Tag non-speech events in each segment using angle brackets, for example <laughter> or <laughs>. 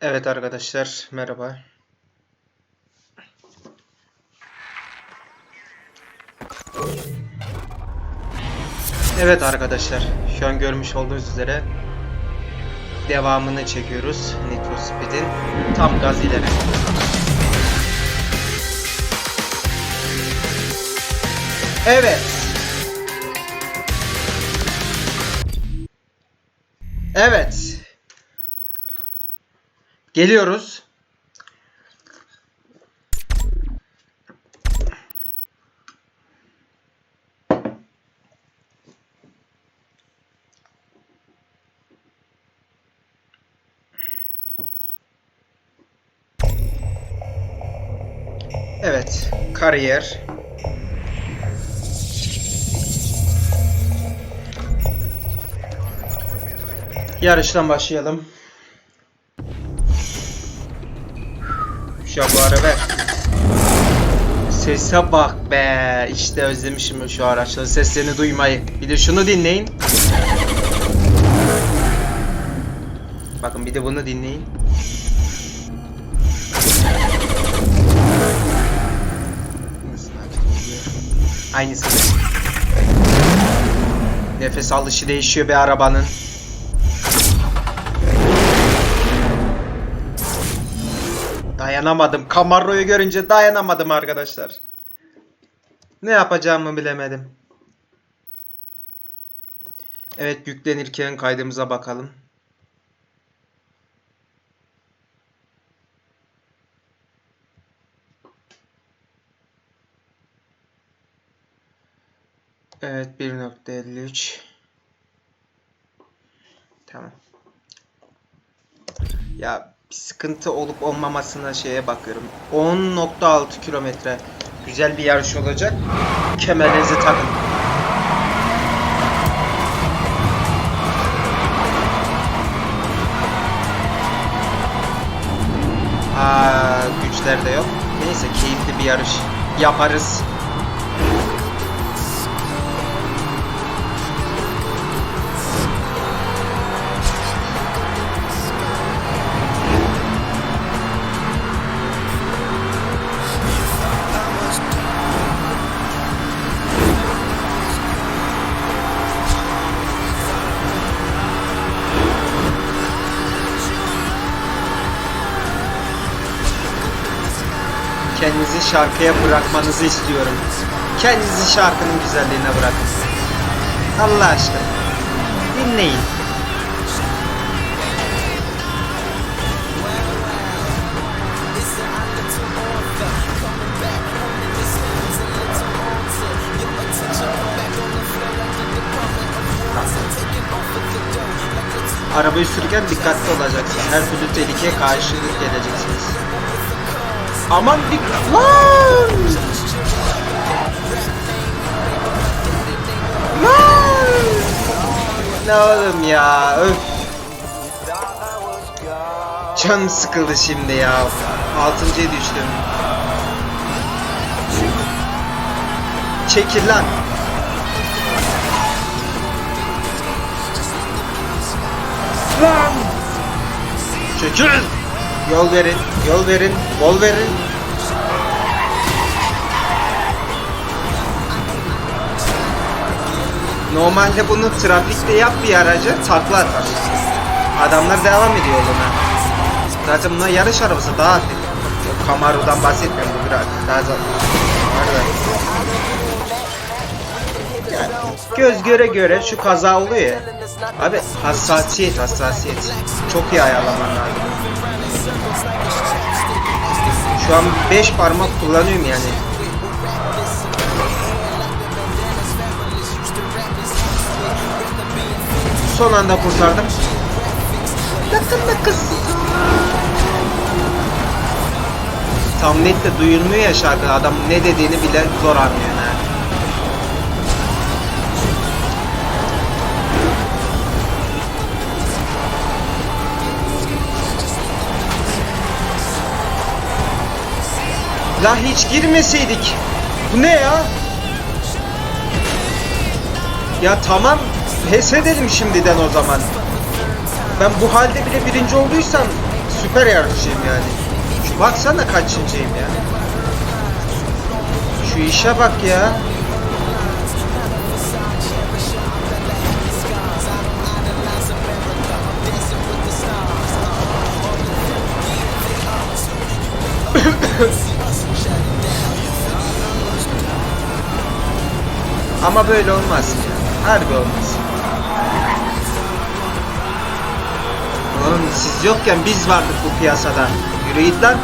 Evet arkadaşlar merhaba. Evet arkadaşlar şu an görmüş olduğunuz üzere devamını çekiyoruz Nitro Speed'in tam gaz ileri. Evet. Evet. Geliyoruz. Evet, kariyer. Yarıştan başlayalım. Jaguar'ı ver. Sese bak be. İşte özlemişim şu araçların seslerini duymayı. Bir de şunu dinleyin. Bakın bir de bunu dinleyin. Aynısı. Nefes alışı değişiyor bir arabanın. Dayanamadım. Camaro'yu görünce dayanamadım arkadaşlar. Ne yapacağımı bilemedim. Evet yüklenirken kaydımıza bakalım. Evet 1.53 Tamam. Ya bir sıkıntı olup olmamasına şeye bakıyorum. 10.6 kilometre. Güzel bir yarış olacak. Kemerinizi takın. Aa, güçler de yok. Neyse keyifli bir yarış yaparız. Şarkıya bırakmanızı istiyorum. Kendinizi şarkının güzelliğine bırakın. Allah aşkına. Dinleyin. Arabayı sürerken dikkatli olacaksınız. Her türlü tehlikeye karşı geleceksiniz. Aman bir... Lan! Lan! Ne oğlum ya öf. Canım sıkıldı şimdi ya. Altıncıya düştüm. Çekil lan. Lan! Çekil! Yol verin, yol verin, yol verin. Normalde bunu trafikte yap bir aracı takla atar. Adamlar devam ediyor yoluna. Zaten bunlar yarış arabası daha hafif. Camaro'dan bahsetmiyorum bu biraz daha? Yani göz göre göre şu kaza oluyor ya. Abi hassasiyet hassasiyet. Çok iyi ayarlaman lazım. Şu an 5 parmak kullanıyorum yani. Son anda kurtardım. Yakın da kız. Tam net de duyulmuyor ya şarkı. Adam ne dediğini bile zor anlıyor yani. La hiç girmeseydik. Bu ne ya? Ya tamam pes edelim şimdiden o zaman. Ben bu halde bile birinci olduysam süper yarışçıyım yani. Şu baksana kaçıncıyım ya. Şu işe bak ya. Ama böyle olmaz. Harbi olmaz. Oğlum siz yokken biz vardık bu piyasada. Yürü git lan.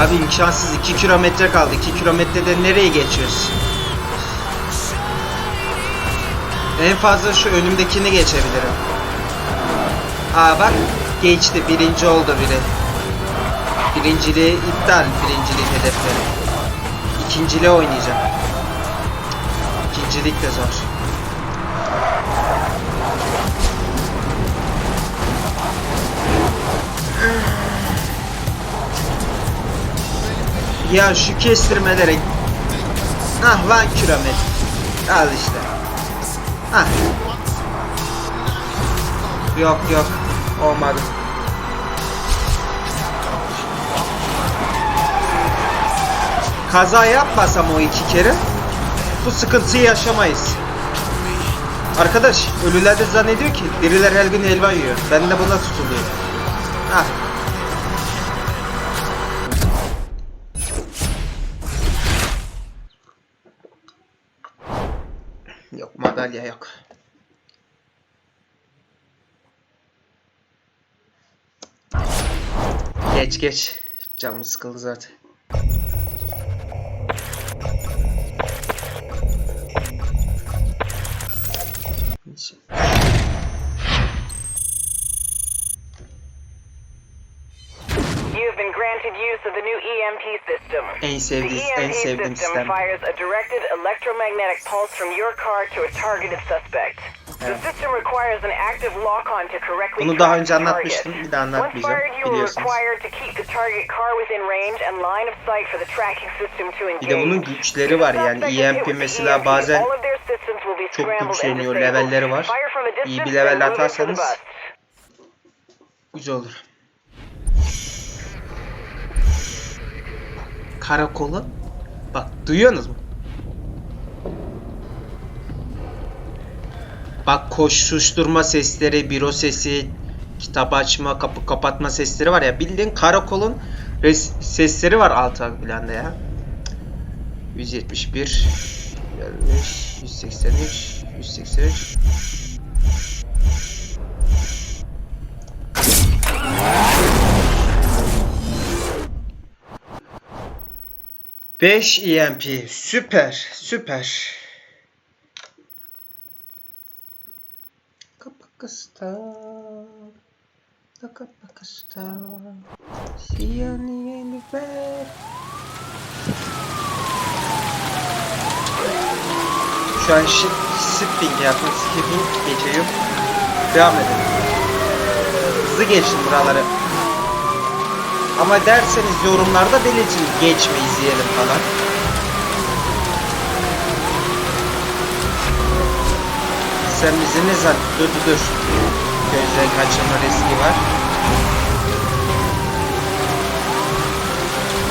Abi imkansız 2 kilometre kaldı. 2 kilometrede nereye geçiyoruz? En fazla şu önümdekini geçebilirim. Aa bak geçti. Birinci oldu biri. Birinciliği iptal. Birincilik hedefleri. İkinciliğe oynayacağım. İkincilik de zor. <laughs> Ya şu kestirmelere Ah lan kilometre. Al işte. Ah. Yok yok. Olmadı. Kaza yapmasam o iki kere Bu sıkıntıyı yaşamayız. Arkadaş ölüler de zannediyor ki diriler her gün helva yiyor. Ben de buna tutuluyor Ah Geç geç. Canım sıkıldı zaten. EMP system. En sevdiğim, en sevdiğim sistem. fires a directed electromagnetic pulse from your car to a targeted suspect. Bunu daha önce anlatmıştım, bir daha anlatmayacağım, biliyorsunuz. Bir de bunun güçleri var yani. EMP the mesela bazen çok güçleniyor, levelleri var. İyi bir level atarsanız güzel olur. Karakola. Bak duyuyorsunuz mu? Bak koşuşturma sesleri, büro sesi, kitap açma, kapı kapatma sesleri var ya bildiğin karakolun sesleri var alt planda ya. 171 55 183 183 5 EMP süper süper. Kapakasta. Kapakasta. Siyani yeni ver. Şu an shi- shipping yapın, skipping geçiyorum. Devam edelim. Hızlı geçtim buraları. Ama derseniz yorumlarda belirtin geçme izleyelim falan. Sen bizi ne zan... Dur dur. Gözden kaçırma riski var.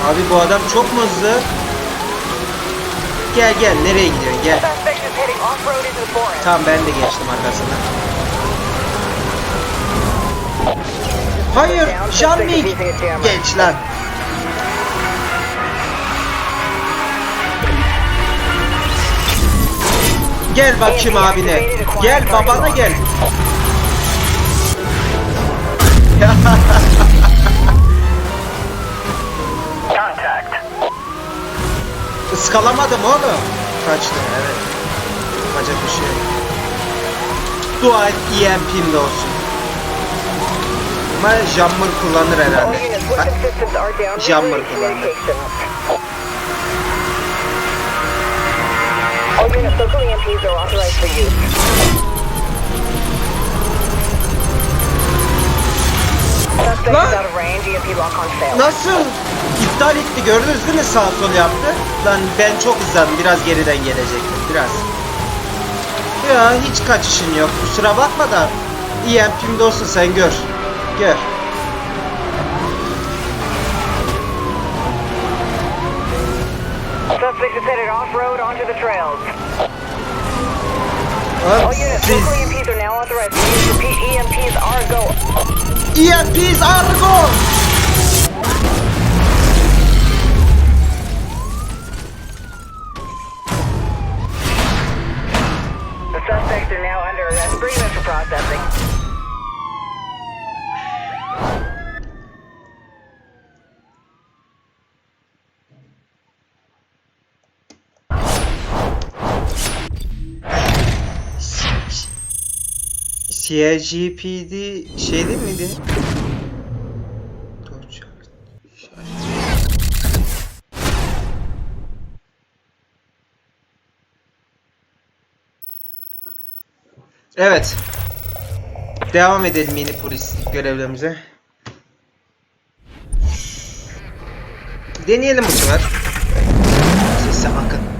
Abi bu adam çok mu hızlı? Gel gel nereye gidiyorsun gel. Tamam ben de geçtim arkasına. Hayır, Şanlik. Geç lan. Gel bakayım abine. Gel babana gel. Contact. <laughs> Iskalamadım oğlum. Kaçtı evet. Yapacak bir şey. Dua et EMP'm de olsun. Ama jammer kullanır herhalde. Jammer Relaying Failed. Nasıl? İptal etti gördünüz değil mi sağ sol yaptı? Lan ben çok hızlandım biraz geriden gelecektim biraz. Ya hiç kaçışın yok kusura bakma da EMP'mde olsun sen gör. Gör. Suspect is headed off-road onto the trails. All units, local EMPs are now authorized. Repeat, EMPs are go. EMP's are gone. CIGPD şey değil miydi? Evet. Devam edelim yeni polis görevlerimize. Deneyelim bu sefer. Sesi akın.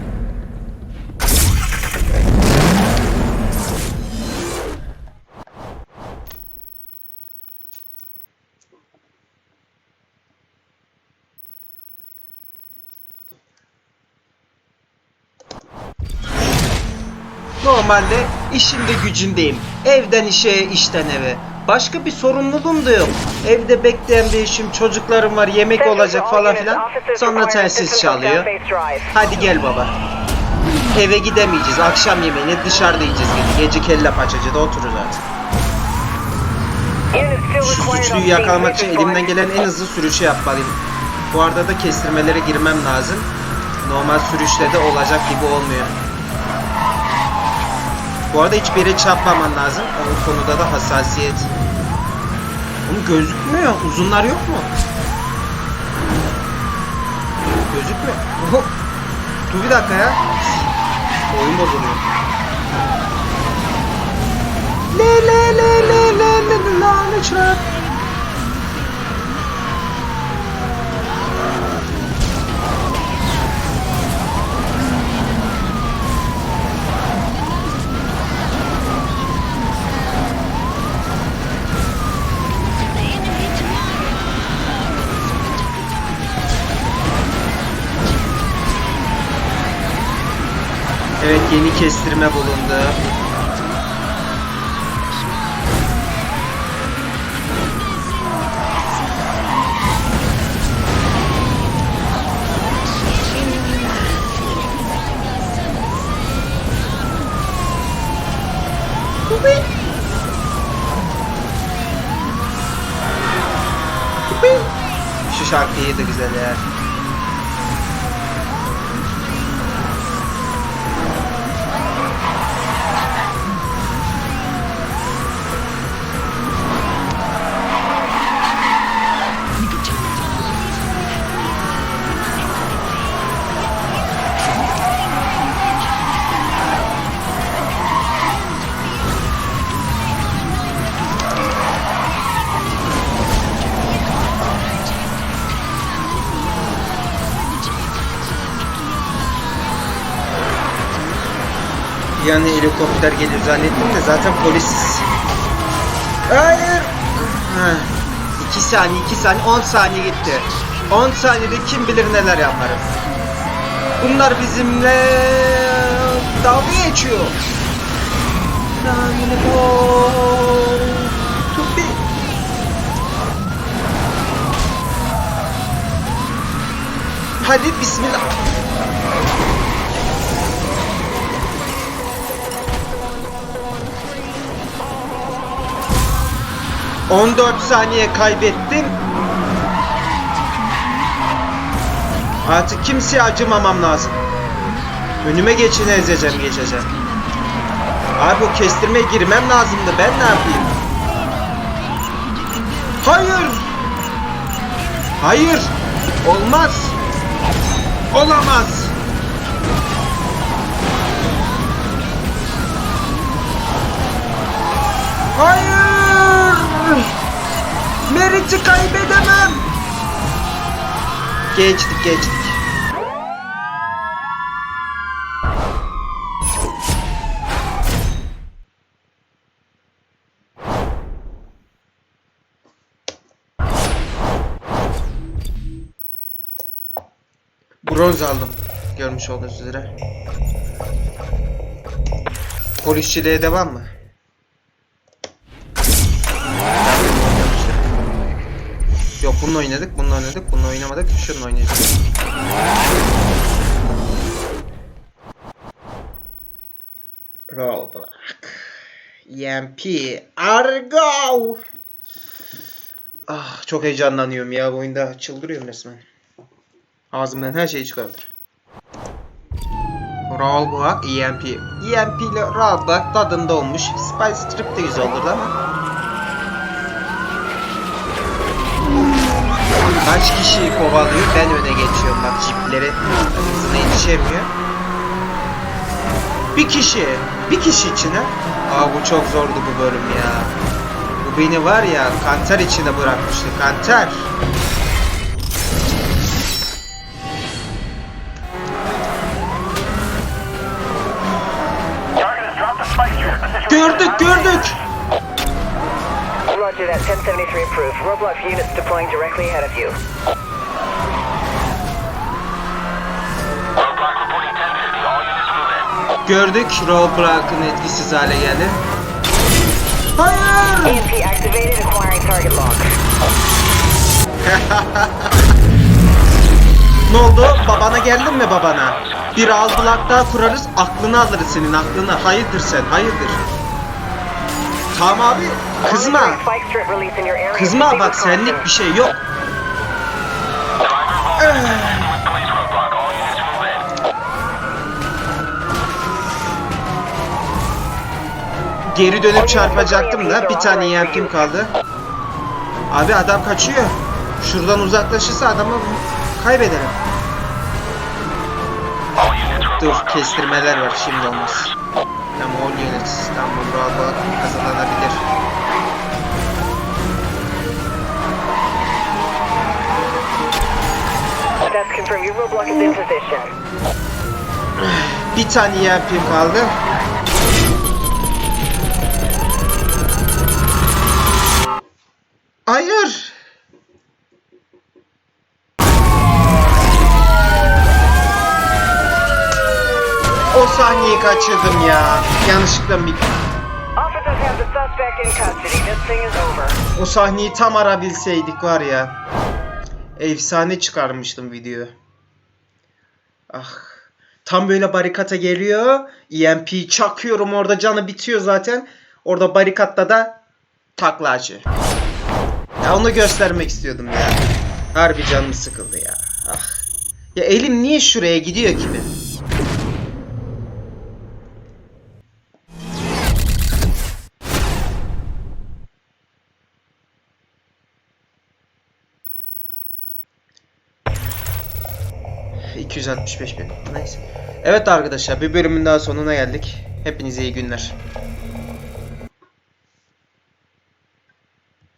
Normalde işimde gücündeyim. Evden işe, işten eve. Başka bir sorumluluğum da yok. Evde bekleyen bir işim, çocuklarım var, yemek olacak falan filan. Sonra telsiz çalıyor. Hadi gel baba. Eve gidemeyeceğiz. Akşam yemeğini dışarıda yiyeceğiz. Gece, gece kelle paçacıda otururuz artık. Şu suçluyu yakalamak için elimden gelen en hızlı sürüşü yapmalıyım. Bu arada da kestirmelere girmem lazım. Normal sürüşte de olacak gibi olmuyor. Bu arada hiçbir yere çarpmaman lazım. O konuda da hassasiyet. Oğlum gözükmüyor. Uzunlar yok mu? Gözükmüyor. Oho. Dur bir dakika ya. Oyun bozuluyor. Le le le le le le le lütfen. Evet yeni kestirme bulundu. Şu şarkı iyi de güzel ya. Yani helikopter geliyor zannettim de zaten polis. Hayır. Ha. 2 saniye, 2 saniye, 10 saniye gitti. 10 saniyede kim bilir neler yaparım. Bunlar bizimle dalga geçiyor. Hadi bismillah. 14 saniye kaybettim. Artık kimseye acımamam lazım. Önüme geçin ezeceğim geçeceğim. Abi o kestirmeye girmem lazımdı. Ben ne yapayım? Hayır. Hayır. Olmaz. Olamaz. Hayır. Merit'i kaybedemem. Geçtik geçtik. Bronz aldım. Görmüş olduğunuz üzere. Polisçiliğe devam mı? Bununla oynadık, bununla oynadık, bununla oynamadık, şununla oynayacağız. Rollback. EMP. Argo. Ah çok heyecanlanıyorum ya bu oyunda çıldırıyorum resmen. Ağzımdan her şey çıkabilir. Rollback EMP. EMP ile Rollback tadında olmuş. Spice Strip de güzel olurdu ama. Kaç kişiyi kovalıyor ben öne geçiyorum bak jipleri hızına yetişemiyor. Bir kişi, bir kişi içine. Aa bu çok zordu bu bölüm ya. Bu beni var ya kanter içine bırakmıştı kanter. Gördük gördük. Roger that. 1073 approved. Roblox units deploying directly ahead of you. Roadblock reporting 1050. All units move in. Gördük roadblock'ın etkisiz hale geldi. Hayır. EMP activated. Acquiring target lock. <laughs> Ne oldu? Babana geldin mi babana? Bir algılak daha kurarız, aklını alırız senin aklını. Hayırdır sen, hayırdır? Tamam abi, kızma. Kızma bak senlik bir şey yok. Geri dönüp çarpacaktım da bir tane EMP'm kaldı. Abi adam kaçıyor. Şuradan uzaklaşırsa adamı units Dur kestirmeler var şimdi olmaz. Units İstanbul Roadblock kazanılabilir. That's confirmed. Your roadblock is in position. <sighs> Bir tane EMP'm kaldı. Hayır. O sahneyi kaçırdım ya. Yanlışlıkla bir... O sahneyi tam arabilseydik var ya. Efsane çıkarmıştım video. Ah. Tam böyle barikata geliyor. EMP çakıyorum orada canı bitiyor zaten. Orada barikatta da taklacı. Ya onu göstermek istiyordum ya. Harbi canım sıkıldı ya. Ah. Ya elim niye şuraya gidiyor ki benim? ...265 bin. Neyse. Evet arkadaşlar bir bölümün daha sonuna geldik. Hepinize iyi günler.